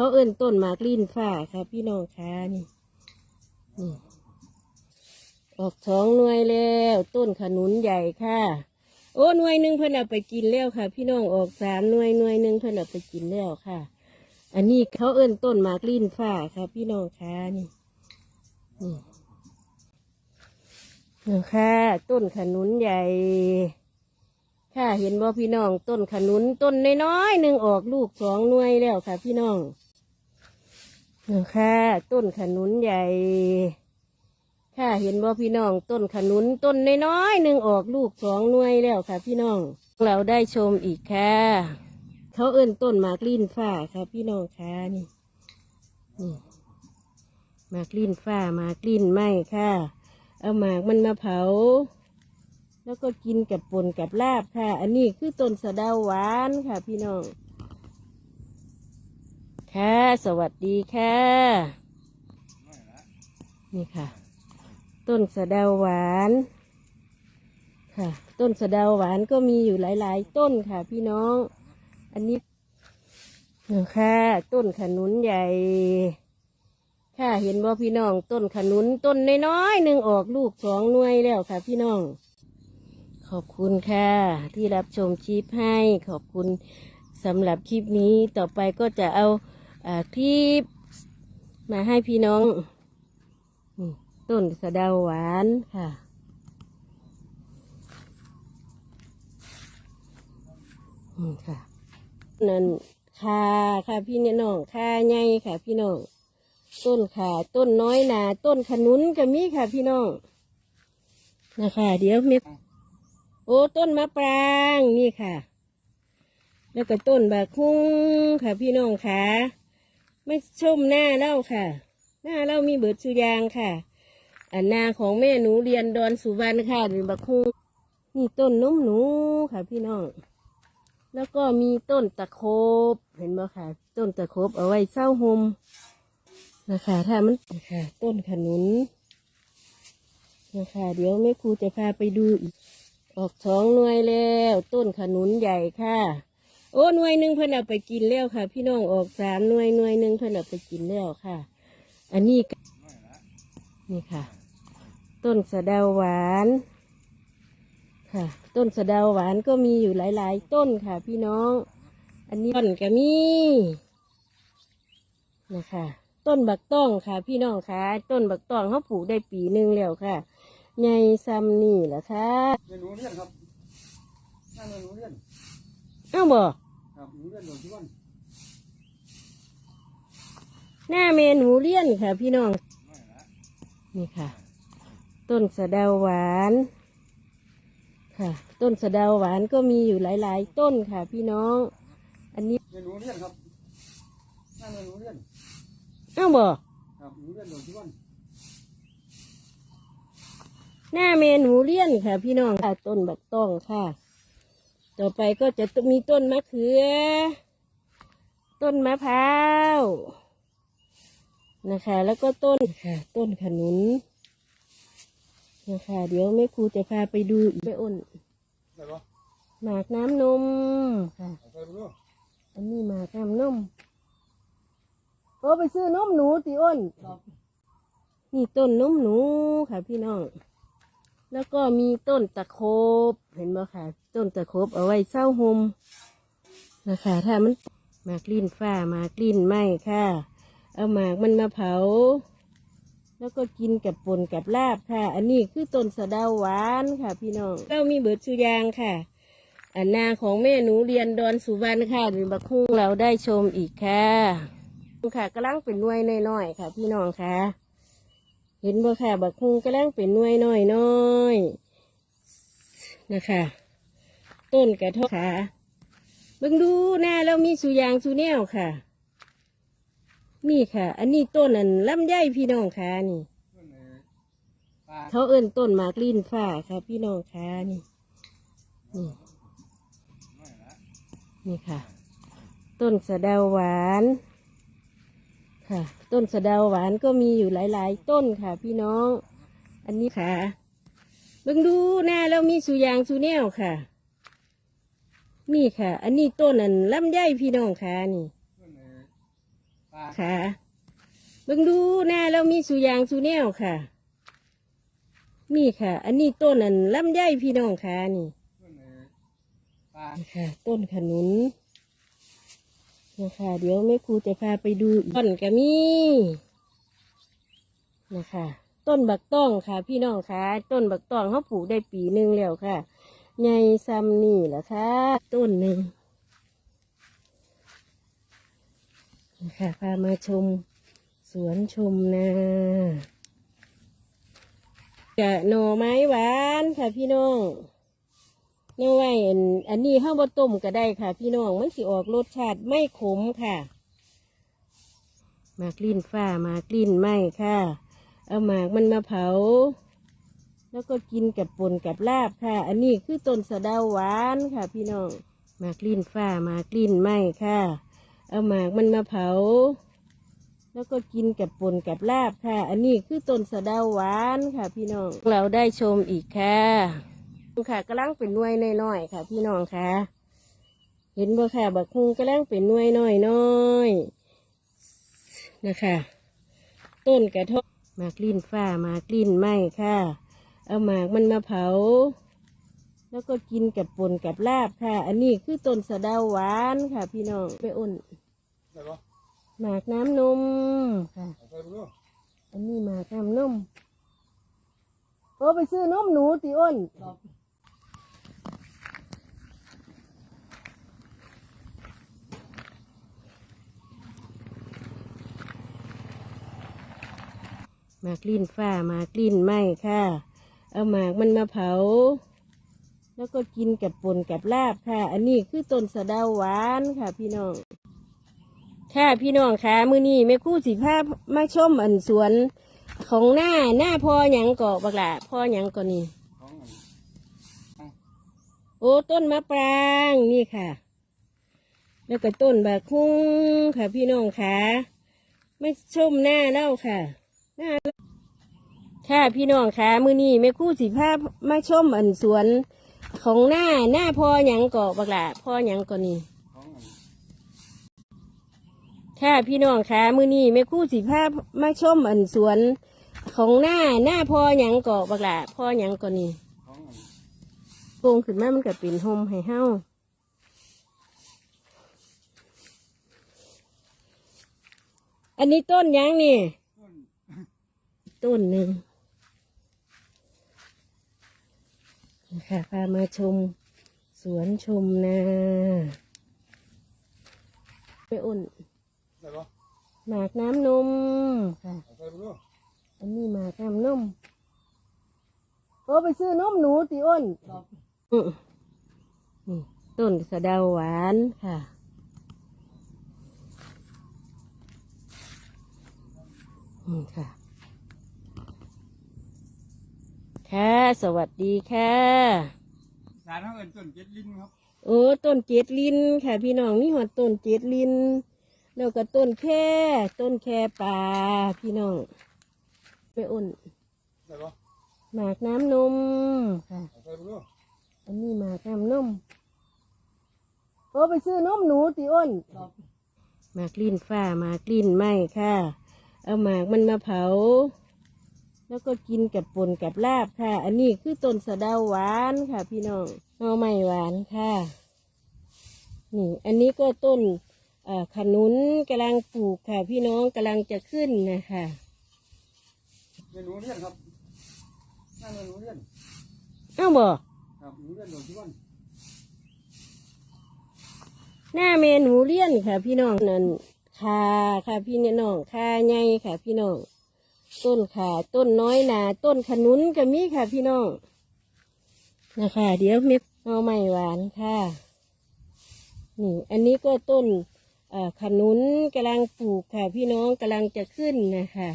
เขาเอิ้นต้นหมากลิ้นฟ้าค่ะพี่น้องค่ะนี่ออกสองหน่วยแล้ว ต้นขนุนใหญ่ค่ะ โอ้หน่วยหนึ่งเพิ่นเอาไปกินแล้วค่ะ พี่น้องออกสามหน่วยหน่วยหนึ่งเพิ่นเอาไปกินแล้วค่ะ อันนี้เขาเอิ้นต้นหมากลิ้นฟ้าค่ะ พี่น้องค่ะนี่นี่ค่ะ ต้นขนุนใหญ่ค่ะเห็นบ่พี่น้องต้นขนุนต้นน้อยๆหนึ่งออกลูกสองหน่วยแล้วค่ะ พี่น้อง ค่ะต้นขนุนใหญ่ ค่ะเห็นบ่พี่น้องต้นขนุนต้นน้อยๆหนึ่งออกลูกสองหน่วยแล้วค่ะ พี่น้องเราได้ชมอีกค่ะ เขาเอิ้นต้นมากลิ้นฟ้าค่ะ พี่น้องค่ะนี่นี่มากลิ้นฟ้ามากลิ้นไหมค่ะ เอาหมากมันมาเผา แล้วก็กินกับปนกับลาบค่ะ อันนี้คือต้นสะเดาหวานค่ะ พี่น้อง ค่ะ สวัสดีค่ะ นี่ค่ะ ต้นสะเดาหวานค่ะ ต้นสะเดาหวานก็มีอยู่หลาย ๆ ต้นค่ะ พี่น้อง อันนี้ค่ะ ต้นขนุนใหญ่ ค่ะเห็นบ่พี่น้อง ต้นขนุนต้นน้อยๆหนึ่งออกลูกสองหน่วยแล้วค่ะ พี่น้อง ขอบคุณค่ะ ที่รับชมคลิปให้ขอบคุณสำหรับคลิปนี้ต่อไปก็จะเอา คลิปมาให้พี่น้องต้นสะเดาหวานค่ะ อืมค่ะ นั่นค่าค่ะพี่น้องค่าใหญ่ค่ะ พี่น้อง ต้นขาต้นน้อยนา ต้นขนุนก็มีค่ะ พี่น้อง นะคะ เดี๋ยวเมโอ้ ต้นมะปราง นี่ค่ะ แล้วก็ต้นบาคุ้งค่ะ พี่น้องค่ะ ไม่ชมหน้าเล่าค่ะ หน้าเล่ามีเบิดสุยางค่ะ อันนาของแม่หนูเรียนดอนสุวรรณค่ะเป็นบาคุ้งนี่ต้นนมหนูค่ะ พี่น้อง แล้วก็มีต้นตะโคบเห็นไหมค่ะ ต้นตะโคบเอาไว้เศร้าหมนะคะถ้ามันนะคะต้นขนุนนะคะเดี๋ยวแม่ครูจะพาไปดูอีก ออกสองหน่วยแล้ว ต้นขนุนใหญ่ค่ะ โอ้หน่วยหนึ่งเพิ่นเอาไปกินแล้วค่ะ พี่น้องออกสามหน่วยหน่วยหนึ่งเพิ่นเอาไปกินแล้วค่ะ อันนี้ก็นี่ค่ะ ต้นสะเดาหวานค่ะ ต้นสะเดาหวานก็มีอยู่หลาย ๆ ต้นค่ะ พี่น้อง อันนี้ต้นก็มีนะคะ ต้นบักต้องค่ะ พี่น้องค่ะ ต้นบักต้องเขาปลูกได้ปีหนึ่งแล้วค่ะใหญ่ซ้ำนี่แหละค่ะเมนูเรียนครับนั่งเมนูเรียน เอ้าบ่ครับเมนูเรียนโดนทุกวันหน้าเมนูเลี้ยนค่ะ พี่น้อง นี่ค่ะ ต้นสะเดาหวาน ค่ะ ต้นสะเดาหวานก็มีอยู่หลาย ๆ ต้นค่ะ พี่น้อง อันนี้เมนูเรียนครับนั่งเมนูเรียนเอ้าบ่ครับเมนูเรียนโดนทุกวันหน้าเมนูเลี้ยนค่ะ พี่น้องค่ะต้นบักต้องค่ะ ต่อไปก็จะมีต้นมะเขือ ต้นมะพร้าวนะคะ แล้วก็ต้นค่ะ ต้นขนุนนะคะ เดี๋ยวแม่ครูจะพาไปดูอีกไปอ้นได้ปะหมากน้ำนมค่ะอันนี้หมากน้ำนมโอ้ไปซื้อนมหนูติอ้นนี่ต้นนมหนูค่ะพี่น้อง แล้วก็มีต้นตะโคบเห็นไหมค่ะ ต้นตะโคบเอาไว้เศร้าหมนะคะถ้ามันมากลิ้นฟ้ามากลิ้นไหมค่ะ เอาหมากมันมาเผา แล้วก็กินกับปนกับลาบค่ะ อันนี้คือต้นสะเดาหวานค่ะ พี่น้องเรามีเบิดสุยางค่ะอันนาของแม่หนูเรียนดอนสุวรรณค่ะเป็นบักคุ้งเราได้ชมอีกค่ะค่ะกำลังเป็นน่วยน้อยๆค่ะ พี่น้องค่ะ เห็นบ่ค่ะบักคุ้งกำลังเป็นหน่วยน้อยนะคะ ต้นกระทาะค่ะเบิ่งดูหน้าเรามีสุยางสุแนวค่ะ นี่ค่ะ อันนี้ต้นอันลำไยพี่น้องค่ะนี่ เขาเอิ้นต้นมากลิ้นฟ้าค่ะ พี่น้องค่ะนี่นี่นี่ค่ะ ต้นสะเดาหวาน ค่ะ ต้นสะเดาหวานก็มีอยู่หลาย ๆ ต้นค่ะ พี่น้อง อันนี้ค่ะเบิ่งดูหน้าเรามีสุยางสุแนวค่ะ นี่ค่ะ อันนี้ต้นอันลำไยพี่น้องค่ะนี่ค่ะเบิ่งดูหน้าเรามีสุยางสุแนวค่ะ นี่ค่ะ อันนี้ต้นอันลำไยพี่น้องค่ะนี่ค่ะ ต้นขนุน นะคะเดี๋ยวแม่ครูจะพาไปดูต้นกระมีนะคะ ต้นบักต้องค่ะ พี่น้องค่ะ ต้นบักต้องเขาปลูกได้ปีหนึ่งแล้วค่ะใหญ่ซ้ำนี่แหละค่ะ ต้นหนึ่งนะคะพามาชมสวนชมนากะหน่อไม้หวานค่ะพี่น้อง นื่ไว้อันอันนี้ห้าบต้มก็ได้ค่ะ พี่น้องมันสิออกรสชาติไม่ขมค่ะ มากลิ้นฟ้ามากลิ้นไหมค่ะ เอาหมากมันมาเผา แล้วก็กินกับปนกับลาบค่ะ อันนี้คือต้นสะเดาหวานค่ะ พี่น้องมากลิ้นฟ้ามากลิ้นไหมค่ะ เอาหมากมันมาเผา แล้วก็กินกับปนกับลาบค่ะ อันนี้คือต้นสะเดาหวานค่ะ พี่น้องเราได้ชมอีกค่ะ ค่ะกำลังเป็นหน่วยน้อยๆค่ะ พี่น้องค่ะ เห็นบ่ค่ะบักคุงกำลังเป็นหน่วยน้อยๆนะคะ ต้นกระทบหมากลิ้นฟ้าหมากลิ้นไหมค่ะ เอาหมากมันมาเผา แล้วก็กินกับป่นกับลาบค่ะ อันนี้คือต้นสะเดาหวานค่ะ พี่น้องไปอ้นได้ปะหมากน้ำนมค่ะเอาไปดูอันนี้หมากน้ำนมโอ้ไปซื้อนมหนูติอ้น ครับ ห มากลิ้นฟ้ามากลิ้นไหมค่ะ เอาหมากมันมาเผา แล้วก็กินกับป่นกับลาบค่ะ อันนี้คือต้นสะเดาหวานค่ะพี่น้อง ค่ะพี่น้องค่ะมือนี้แม่คู่สิภาพมาชมอันสวนของหน้าหน้าพ่อหยังเกาะบักละพ่อหยังก่อนนี่โอ้ต้นมะปรางนี่ค่ะ แล้วก็ต้นบาคุ้งค่ะพี่น้องค่ะไม่ชมหน้าเล่าค่ะ ค่ะพี่น้องค่ะมือนี้แม่คู่สิภาพมาชมอันสวนของหน้าหน้าพ่อหยังเกาะบักละพ่อหยังก่อนนี่ค่ะพี่น้องค่ะมือนี้แม่คู่สิภาพมาชมอันสวนของหน้าหน้าพ่อหยังเกาะบักละพ่อหยังก่อนนี่โกงขึ้นมามันก็เป็นโฮมให้เฮาอันนี้ต้นยังนี่ ต้นต้นหนึ่งนะคะพามาชมสวนชมนาไปอุ่นได้ปะหมากน้ำนมค่ะเอาไปดูอันนี้หมากน้ำนมโอ้ไปซื้อนมหนูติอ้นครับอืมนี่ต้นสะเดาหวานค่ะอืมค่ะ ค่ะ สวัสดีค่ะสารเขาเอินต้นเจ็ดลิ้นครับ โอ้ต้นเจ็ดลินค่ะ พี่น้องมีหอดต้นเจ็ดลินแล้วก็ต้นแค่ต้นแค่ป่าพี่น้องไปอ้นได้ปะหมากน้ำนมค่ะเอาไปดูอันนี้หมากน้ำนมโอ้ไปซื้อนมหนูติอ้นครับหมากลิ้นฟ้าหมากลิ้นไหมค่ะ เอาหมากมันมาเผา แล้วก็กินกับป่นกับลาบค่ะ อันนี้คือต้นสะเดาหวานค่ะ พี่น้องหน่อไม้หวานค่ะนี่อันนี้ก็ต้นเอ่อขนุนกำลังปลูกค่ะ พี่น้องกำลังจะขึ้นนะคะเมนูเรียนครับนั่นเมนูเรียนเอ้าบอกครับหนูเรียนโดนที่วันหน้าเมนูเลี้ยนค่ะ พี่น้องนั่นคาค่ะพี่น้องคาใหญ่ค่ะ พี่น้อง ต้นขาต้นน้อยนา ต้นขนุนก็มีค่ะพี่น้องนะคะ เดี๋ยวเม็ดเอาไม้หวานค่ะนี่อันนี้ก็ต้นอ่อขนุนกำลังปลูกค่ะ พี่น้องกำลังจะขึ้นนะคะ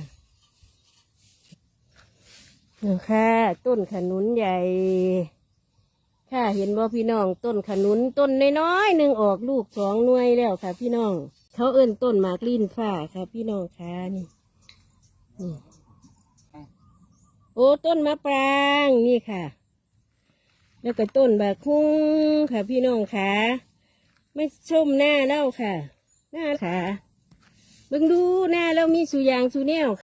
นะคะต้นขนุนใหญ่ ค่ะเห็นว่าพี่น้อง ต้นขนุนต้นน้อยๆหนึ่งออกลูกสองหน่วยแล้วค่ะ พี่น้อง เขาเอิ้นต้นหมากลิ้นฟ้าค่ะ พี่น้องค่ะนี่ โอ้ต้นมะปรางนี่ค่ะ แล้วก็ต้นบะคุ้งค่ะ พี่น้องค่ะ ไม่ชมหน้าเล่าค่ะ หน้าค่ะเบิ่งดูหน้าแล้วมีสุยางสุแนว